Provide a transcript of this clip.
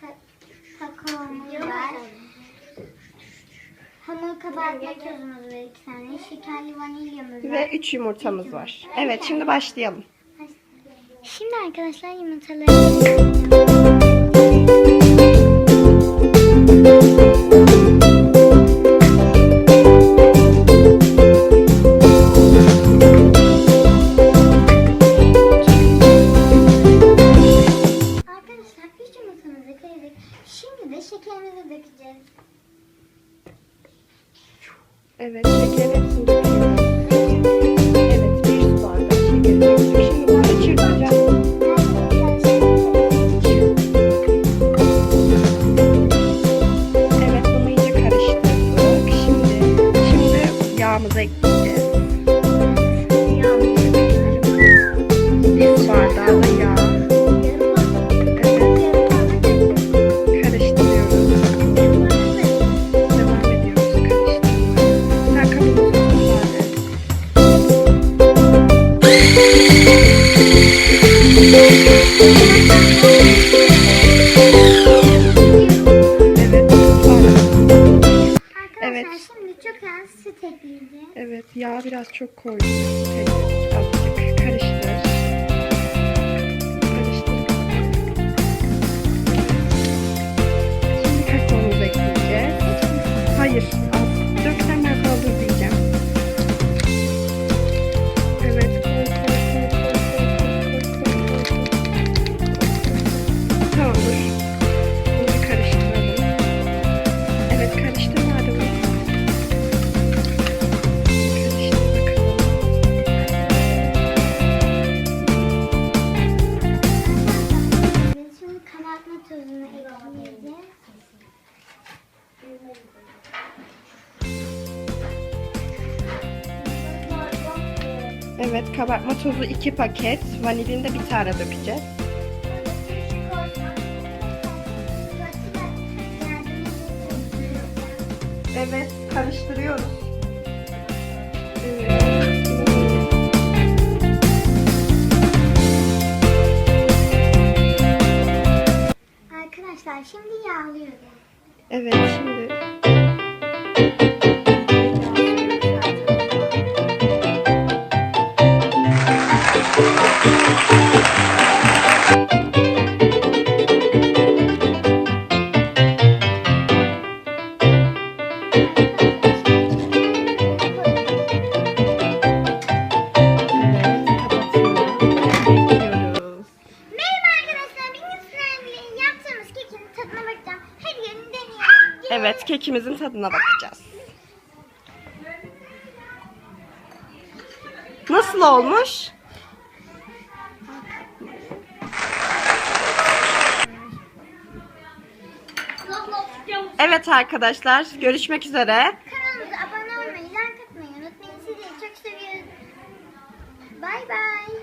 ka kakaomuz var. Hamur kabartma tozumuz var iki tane. Şekerli vanilyamız var. Ve 3 yumurtamız var. Evet şimdi başlayalım. Şimdi arkadaşlar yumurtaları Şimdi de şekerimizi dökeceğiz. Evet şekerin hepsini döküyoruz. Evet bir su bardağı döktük. Şimdi bunu çırpacağız. Evet bunu karıştırdık. Şimdi şimdi yağımızı ekleyeceğiz. Bir bardağı da yağ. Evet, şimdi çok az süt. Evet, yağ biraz çok koyduk. Tekrar Evet, kabartma tozu 2 paket. Vanilin de bir tane dökeceğiz. Evet, karıştırıyoruz. Evet. Arkadaşlar şimdi yağlıyoruz. Evet, şimdi Evet kekimizin tadına bakacağız. Nasıl olmuş? Evet arkadaşlar görüşmek üzere. Kanalımıza abone olmayı, like atmayı unutmayın. Sizi çok seviyoruz. Bay bay.